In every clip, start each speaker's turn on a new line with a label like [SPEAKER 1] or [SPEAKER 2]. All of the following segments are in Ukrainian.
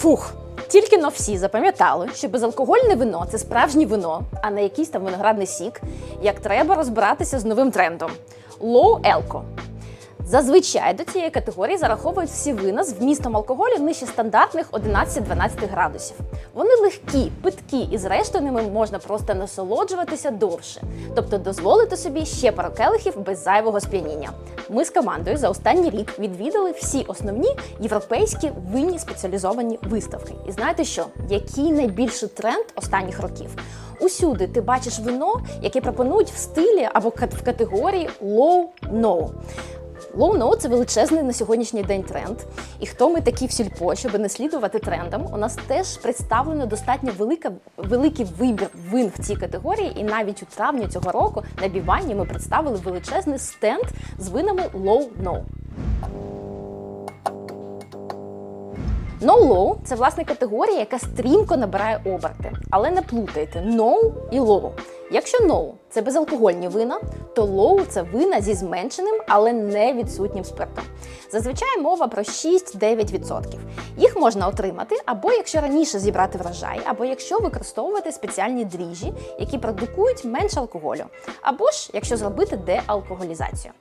[SPEAKER 1] Фух. Тільки но всі запам'ятали, що безалкогольне вино це справжнє вино, а не якийсь там виноградний сік. Як треба розбиратися з новим трендом low елко. Зазвичай до цієї категорії зараховують всі вина з вмістом алкоголю нижче стандартних 11-12 градусів. Вони легкі, питкі, і зрештою ними можна просто насолоджуватися довше, тобто дозволити собі ще пару келихів без зайвого сп'яніння. Ми з командою за останній рік відвідали всі основні європейські винні спеціалізовані виставки. І знаєте що? Який найбільший тренд останніх років? Усюди ти бачиш вино, яке пропонують в стилі або в категорії low-no. Low-no – це величезний на сьогоднішній день тренд. І хто ми такі в сільпо, щоб не слідувати трендам, у нас теж представлено достатньо велика, великий вибір вин в цій категорії. І навіть у травні цього року на Бівані ми представили величезний стенд з винами low-no. No-low – це власне категорія, яка стрімко набирає оберти. Але не плутайте no і low. Якщо no – це безалкогольні вина, то low – це вина зі зменшеним, але не відсутнім спиртом. Зазвичай мова про 6-9%. Їх можна отримати або якщо раніше зібрати врожай, або якщо використовувати спеціальні дріжджі, які продукують менше алкоголю, або ж якщо зробити деалкоголізацію.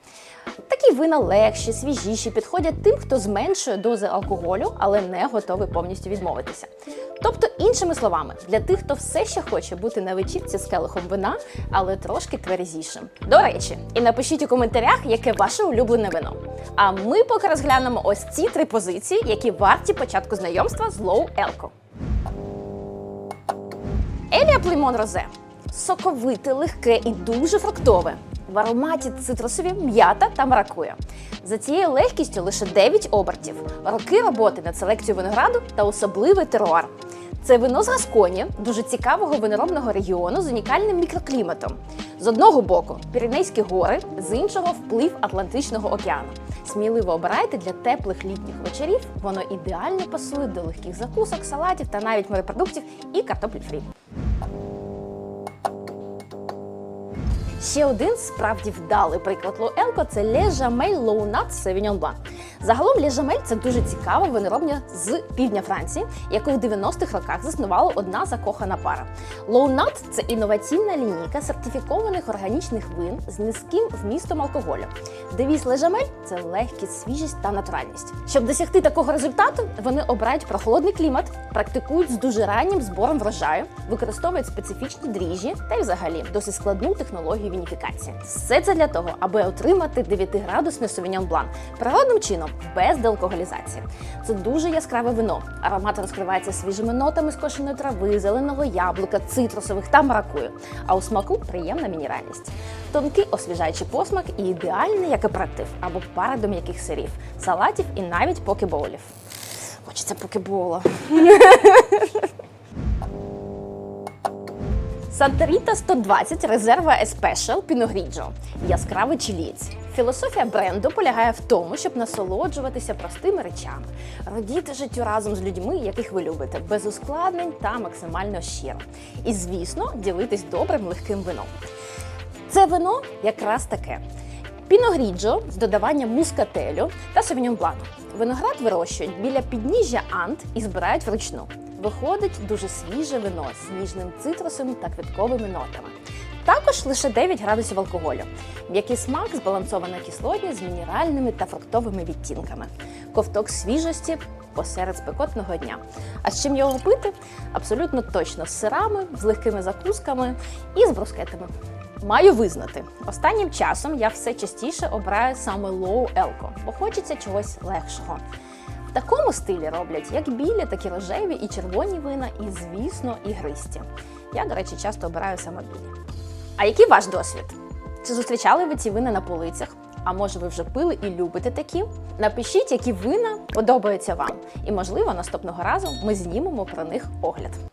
[SPEAKER 1] Такі вина легші, свіжіші, підходять тим, хто зменшує дози алкоголю, але не готовий повністю відмовитися. Тобто, іншими словами, для тих, хто все ще хоче бути на вечірці з келихом вина, але трошки тверезішим. До речі, і напишіть у коментарях, яке ваше улюблене вино. А ми поки розглянемо ось ці три позиції, які варті початку знайомства з Low Elco. Елія Плеймон Розе соковите, легке і дуже фруктове. В ароматі цитрусові, м'ята та маракуя. За цією легкістю лише 9 обертів, роки роботи над селекцією винограду та особливий теруар. Це вино з Гасконі, дуже цікавого виноробного регіону з унікальним мікрокліматом. З одного боку Піренейські гори, з іншого вплив Атлантичного океану. Сміливо обирайте для теплих літніх вечорів. Воно ідеально пасує до легких закусок, салатів та навіть морепродуктів і картоплі фрі. Ще один справді вдалий приклад Лоелко це Jamel Low Nut Sauvignon Blanc. Загалом Le – це дуже цікава виноробня з півдня Франції, яку в 90-х роках заснувала одна закохана пара. Nut – це інноваційна лінійка сертифікованих органічних вин з низьким вмістом алкоголю. Девіз Jamel – це легкість, свіжість та натуральність. Щоб досягти такого результату, вони обирають прохолодний клімат, практикують з дуже раннім збором врожаю, використовують специфічні дріжджі та й взагалі досить складну технологію вініфікації. Все це для того, аби отримати 9-градусний Sauvignon Blanc природним чином, без деалкоголізації. Це дуже яскраве вино. Аромат розкривається свіжими нотами скошеної трави, зеленого яблука, цитрусових та маракую. А у смаку приємна мінеральність. Тонкий освіжаючий посмак і ідеальний як аперитив або пара до м'яких сирів, салатів і навіть покеболів. Хочеться покебола. Санторіта 120 резерва Еспешел Піногріджо. Яскравий чилієць. Філософія бренду полягає в тому, щоб насолоджуватися простими речами, радіти життю разом з людьми, яких ви любите, без ускладнень та максимально щиро. І, звісно, ділитись добрим легким вином. Це вино якраз таке. Піногріджо з додаванням мускателю та совіньон блану. Виноград вирощують біля підніжжя Ант і збирають вручну. Виходить дуже свіже вино з ніжним цитрусом та квітковими нотами. Також лише 9 градусів алкоголю. М'який смак збалансована кислотність з мінеральними та фруктовими відтінками. Ковток свіжості посеред спекотного дня. А з чим його пити? Абсолютно точно з сирами, з легкими закусками і з брускетами. Маю визнати, останнім часом я все частіше обираю саме low елко, бо хочеться чогось легшого. В такому стилі роблять як білі, так і рожеві, і червоні вина, і, звісно, ігристі. Я, до речі, часто обираю саме білі. А який ваш досвід? Чи зустрічали ви ці вина на полицях? А може ви вже пили і любите такі? Напишіть, які вина подобаються вам. І, можливо, наступного разу ми знімемо про них огляд.